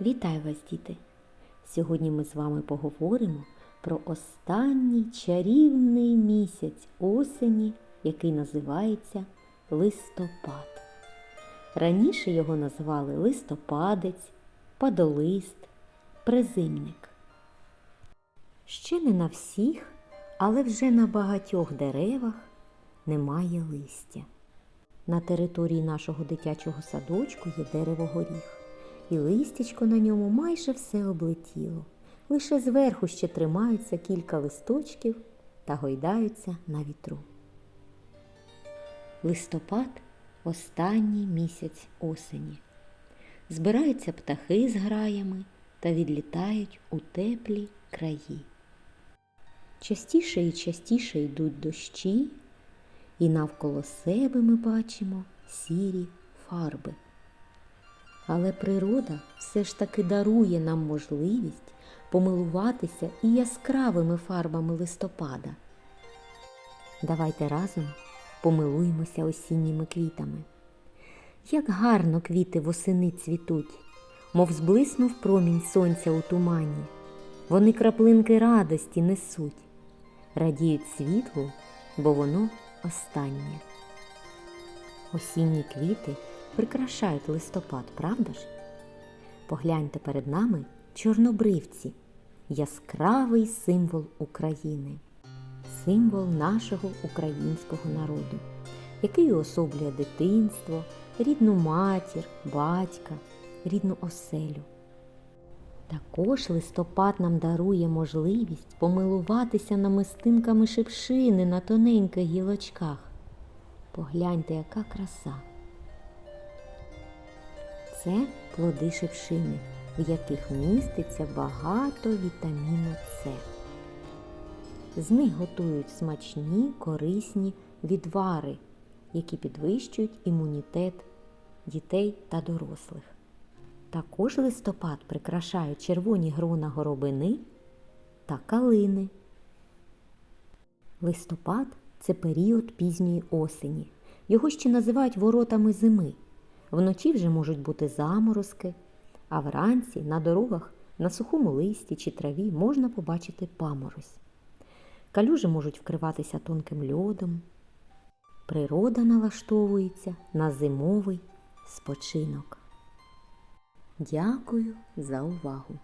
Вітаю вас, діти! Сьогодні ми з вами поговоримо про останній чарівний місяць осені, який називається листопад. Раніше його називали листопадець, падолист, призимник. Ще не на всіх, але вже на багатьох деревах немає листя. На території нашого дитячого садочку є дерево горіх, і листячко на ньому майже все облетіло. Лише зверху ще тримаються кілька листочків та гойдаються на вітру. Листопад останній місяць осені. Збираються птахи з граями та відлітають у теплі краї. Частіше і частіше йдуть дощі, і навколо себе ми бачимо сірі фарби. Але природа все ж таки дарує нам можливість помилуватися і яскравими фарбами листопада. Давайте разом помилуємося осінніми квітами. Як гарно квіти восени цвітуть, мов зблиснув промінь сонця у тумані. Вони краплинки радості несуть, радіють світлу, бо воно останнє. Осінні квіти прикрашають листопад, правда ж? Погляньте перед нами чорнобривці, яскравий символ України, символ нашого українського народу, який уособлює дитинство, рідну матір, батька, рідну оселю. Також листопад нам дарує можливість помилуватися намистинками шипшини на тоненьких гілочках. Погляньте, яка краса. Це плоди шипшини, в яких міститься багато вітаміну С. З них готують смачні, корисні відвари, які підвищують імунітет дітей та дорослих. Також листопад прикрашають червоні грона горобини та калини. Листопад це період пізньої осені. Його ще називають воротами зими. Вночі вже можуть бути заморозки, а вранці на дорогах на сухому листі чи траві можна побачити паморозь. Калюжі можуть вкриватися тонким льодом. Природа налаштовується на зимовий спочинок. Дякую за увагу!